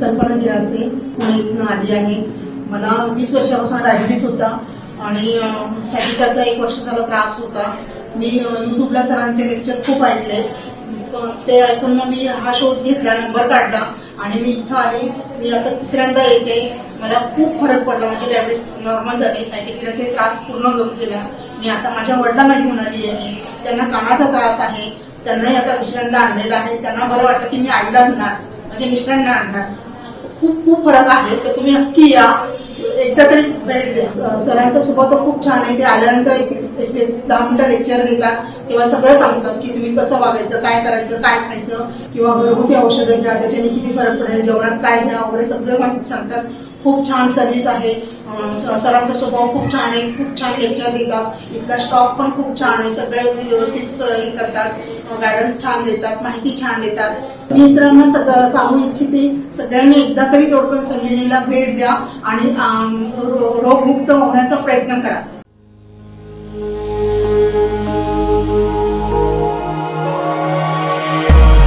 कल्पना गिरासे पुणे इथून आली आहे. मला वीस वर्षापासून डायबिटीस होता आणि सॅटिकाचा एक वर्ष झाला त्रास होता. मी युट्यूबला सरांचे लेक्चर खूप ऐकले. ते ऐकून मग मी हा शोध घेतला नंबर काढला आणि मी इथं आले. मी आता तिसऱ्यांदा येते. मला खूप फरक पडला. म्हणजे डायबिटीस नॉर्मल झाले. सायटिकिडाचे त्रास पूर्ण करून केला मी आता माझ्या वडिलांना घेऊन आली आहे. त्यांना कानाचा त्रास आहे. त्यांनाही आता दुसऱ्यांदा आणलेला आहे. त्यांना बरं वाटलं की मी आईला आणणार. म्हणजे मिस्टरांना आणणार. खूप खूप फरक आहे तर तुम्ही नक्की या. एकदा तरी भेट द्या. सरांचा स्वभाव तर खूप छान आहे. ते आल्यानंतर एक एक- दहा मिनिटं लेक्चर देतात. तेव्हा सगळं सांगतात की तुम्ही कसं वागायचं काय करायचं काय खायचं किंवा घरगुती औषधं घ्या त्याच्याने किती फरक पडेल जेवणात काय घ्या वगैरे सगळं माहिती सांगतात. खूप छान सर्व्हिस आहे. सरांचा स्वभाव खूप छान आहे. खूप छान लेक्चर देतात. इथला स्टॉक पण खूप छान आहे. सगळे व्यवस्थित हे करतात. गायडन्स छान देतात. माहिती छान देतात. मी इतरांना सगळं सांगू इच्छिते. सगळ्यांनी एकदा तरी तोडकं संजीवनीला भेट द्या आणि रोगमुक्त होण्याचा प्रयत्न करा.